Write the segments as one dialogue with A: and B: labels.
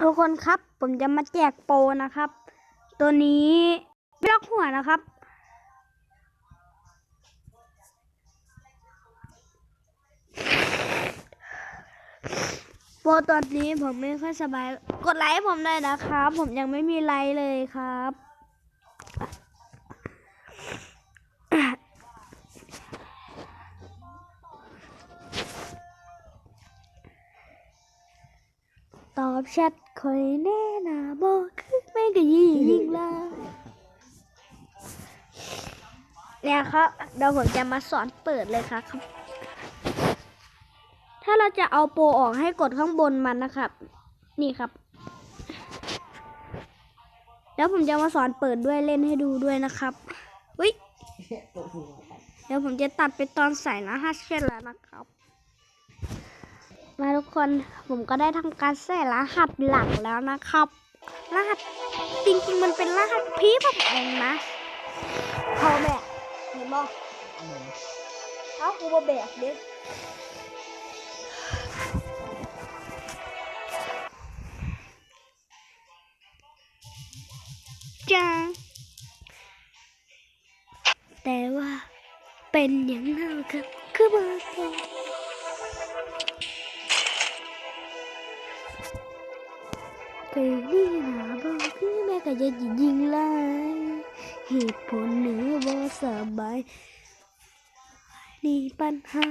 A: ทุกคนครับผมจะมาแจกโปรนะครับ ตัวนี้บล็อกหัวนะครับ โปรตอนนี้ผมไม่ค่อยสบาย กดไลค์ผมเลยนะครับ ผมยังไม่มีไลค์เลยครับ ตอบแชท คอยแน่นาบอกคือไม่กะยี่ยิงละเนี่ยครับเดี๋ยวผมจะมาสอนเปิดเลยครับ ถ้าเราจะเอาโปรออกให้กดข้างบนมันนะครับ นี่ครับ แล้วผมจะมาสอนเปิดด้วยเล่นให้ดูด้วยนะครับวิเดี๋ยวผมจะตัดไปตอนใส่รหัสเช่นแล้วนะครับ มาทุกคนผมก็ได้ทำการใส่รหัสหลักแล้วนะครับ รหัสจริงๆมันเป็นรหัสพีผมเองนะพอแบกเห็นบ่เอากูบ่แบกเด็กจ้าแต่ว่าเป็นอย่างนั้นครับคือบ่ต้อ งเคยนี่หาบอกคือแม่ก็จะยิงไล่เหตุผลเหนือบ่สบายนี่ปัญหา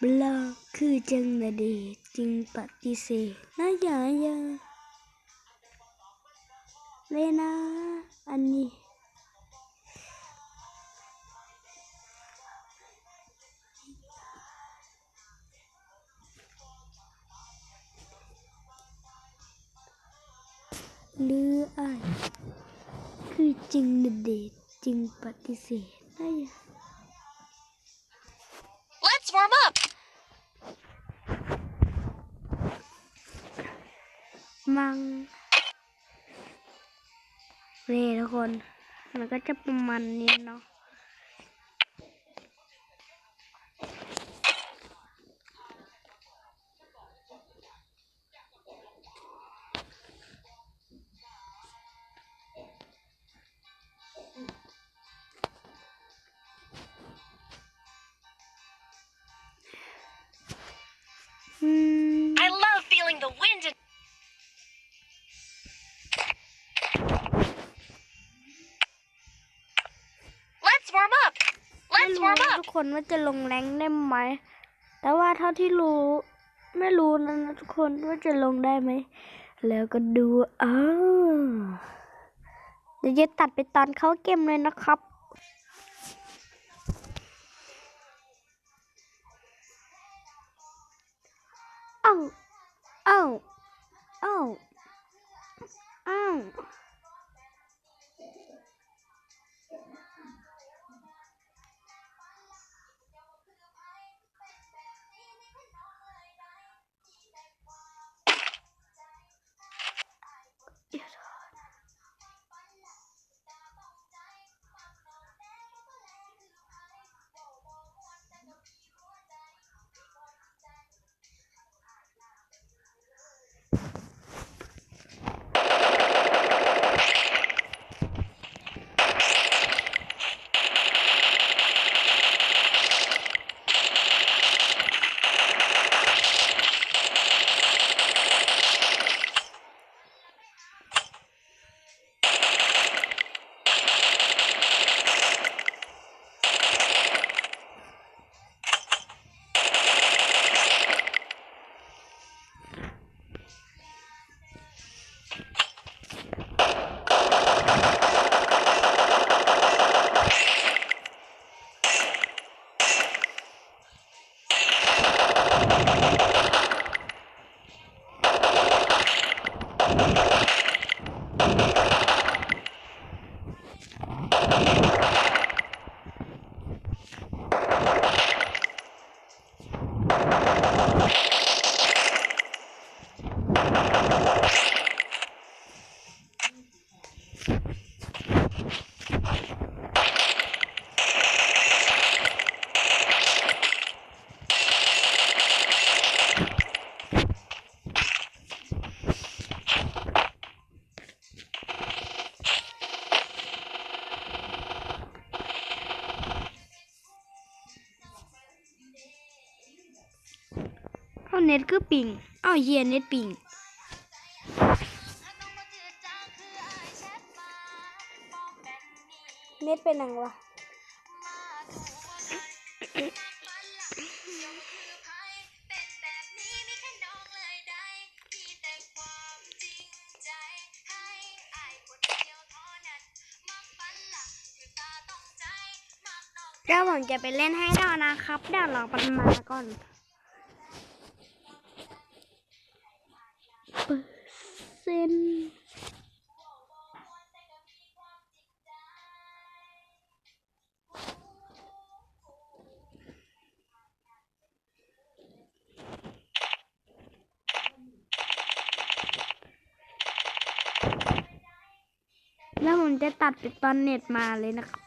A: บลอกคือจังนาเดชจึงปฏิเสธนะอย่าอย่าเลยนะอันนี้ หรืออ้ายคือจริงนาเดชน์จึงปฏิเสธนะอย่า
B: Let's warm up.
A: มังนี่ทุกคน มันก็จะประมาณนี้เนาะ รู้ทุกคนว่าจะลงแรงได้ไหม แต่ว่าเท่าที่รู้ไม่รู้นะนะทุกคนว่าจะลงได้ไหม แล้วก็ดูอ้าวเดี๋ยวจะตัดไปตอนเข้าเกมเลยนะครับอ้าเอ้าเอ้าเอ้า
B: Let's
A: น็ตคือปิงเอาเฮียเน็ตปิงเน็ตเป็นนังวะเดี๋ยวผมจะไปเล่นให้ดอนะครับเดี๋ยวรอปันมาก่อน ผมจะตัดไปตอนเน็ตมาเลยนะครับ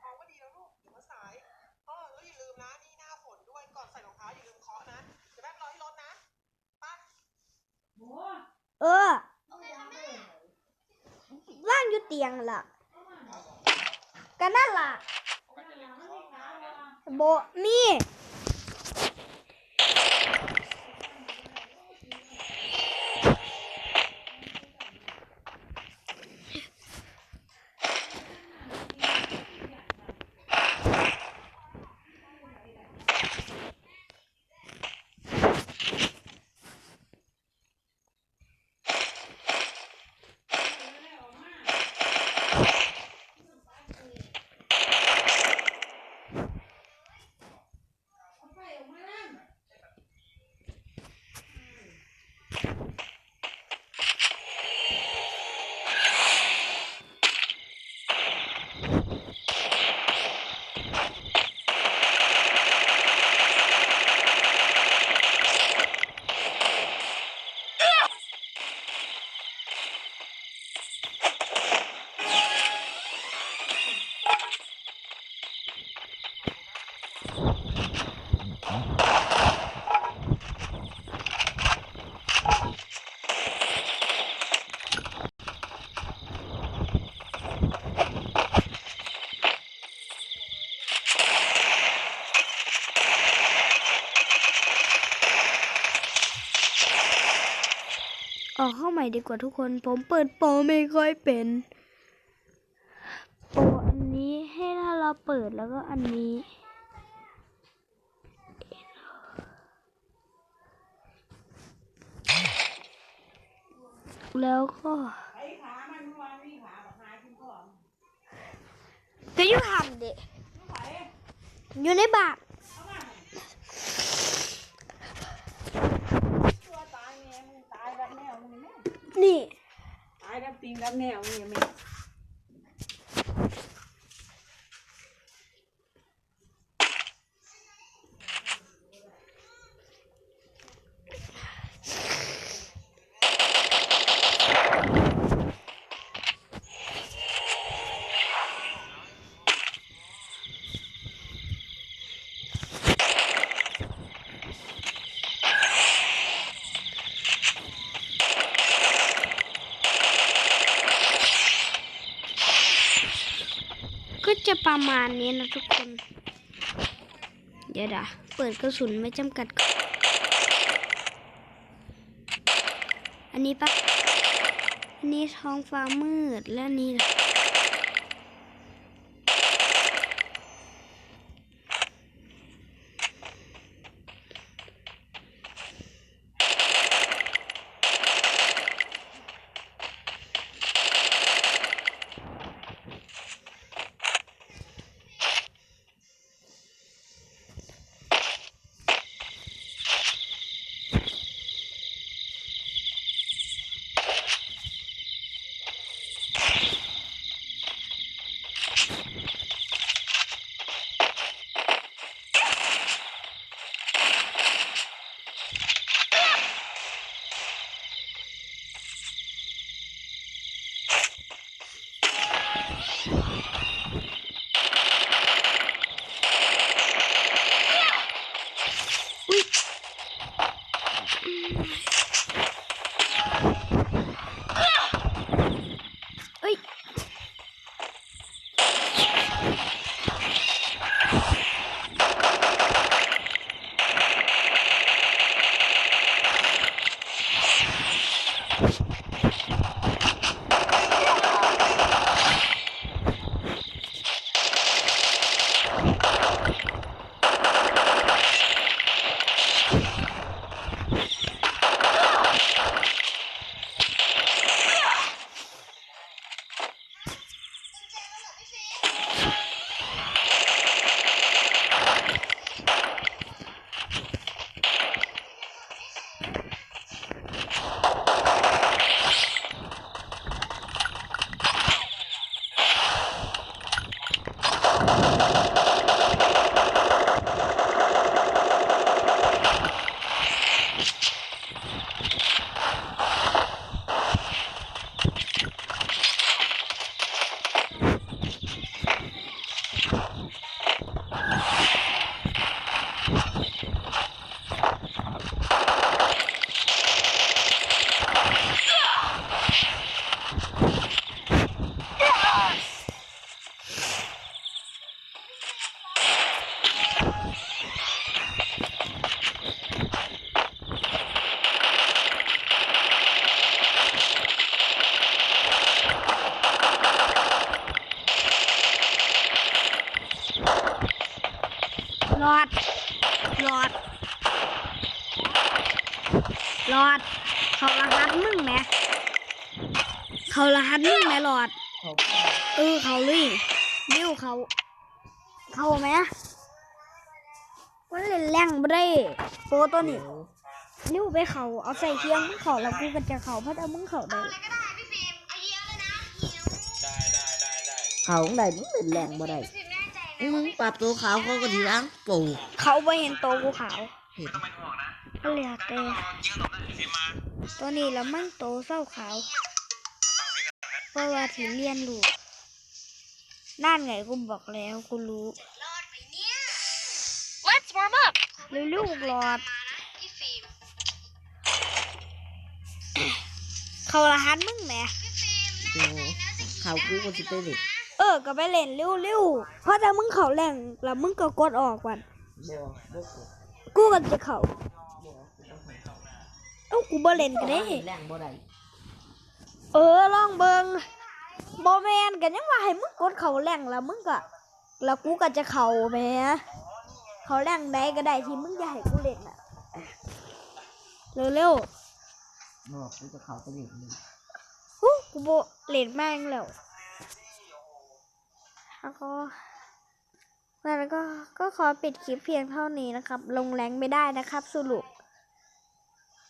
C: เอาก็ดีแล้วลูกอย่ามาสายเออแล้วอย่าลืมนะนี่หน้าฝนด้วยก่อนใส่รองเท้าอย่าลืมเคาะนะเดี๋ยวแม่ไปรอที่รถนะไป้า
A: เออร่างอยู่เตียงล่ะก็นั่นล่ะโบนี่ม่ ดีกว่าทุกคน ผมเปิดโปรไม่ค่อยเป็น โปรอันนี้ให้ถ้าเราเปิดแล้วก็อันนี้แล้วก็จะยู่งทำเด็อยู่ในบาน
D: ตัวตายแม่มึงตายแบบแนวมึงแม่
A: นี่
D: ตายแบบปิ งแบบแนวมึงแม่
A: ประมาณนี้นะทุกคน เดี๋ยวดะเปิดกระสุนไม่จำกัดก่อนอันนี้ปะอันนี้ท้องฟ้ามืดและอันนี่ล่ะ อด เขารหัสมึงแหมเขารหัสมึงแหมหลอด
E: เขา
A: เออเขาเลยนิ้วเขา เขาไหมมันเล่นแรงบ่ได้โปรตัวนี้นิ้วไปเขาเอาใส่เคียงมึงเขาแล้วกูก็จะเขาเพราะเอามึงเขาได้
E: เขาของใดมึงเป็นแรงบ่ได้มึงปรับตัวขาวเขาก็ดีล้างปู
A: เขาไปเห็นโตวกูขาว
E: เห็น
A: ก็เหลือแต่ตัวนี้แล้วมันโตเศร้าขาวเพราะว่าที่เรียนรู้นั่นไงกูบอกแล้วกูรู้
B: Let's warm up.
A: เร็วลูกหลอดเขารหัสมึงแหม
E: เดี๋ยวเขากูก็จะไปเด็ก
A: เออ ก็ไปเล่นเร็วๆเพราะถ้ามึงเขาแรงแล้วมึงก็กดออกก่อน
E: บ่บ่กด
A: กูก็จะเขา
E: บ่
A: เอ้ากูบ่เล่นก็ได้
E: แรงบ่ได้
A: เออลองเบิงบอแมนกันยังว่าให้มึงกดเขาแรงแล้วมึงก็แล้วกูก็จะเขาแหมเขาแรงได้ก็ได้ที่มึงจะให้กูเล่นอะเร็ว
E: บ่กูจะเข้าไปเด็กเลย
A: ๆฮู้กูบ่เล่นแม่งแล้วแล้วก็แล้วก็ก็ขอปิดคลิปเพียงเท่านี้นะครับ ลงแรงไม่ได้นะครับ สรุป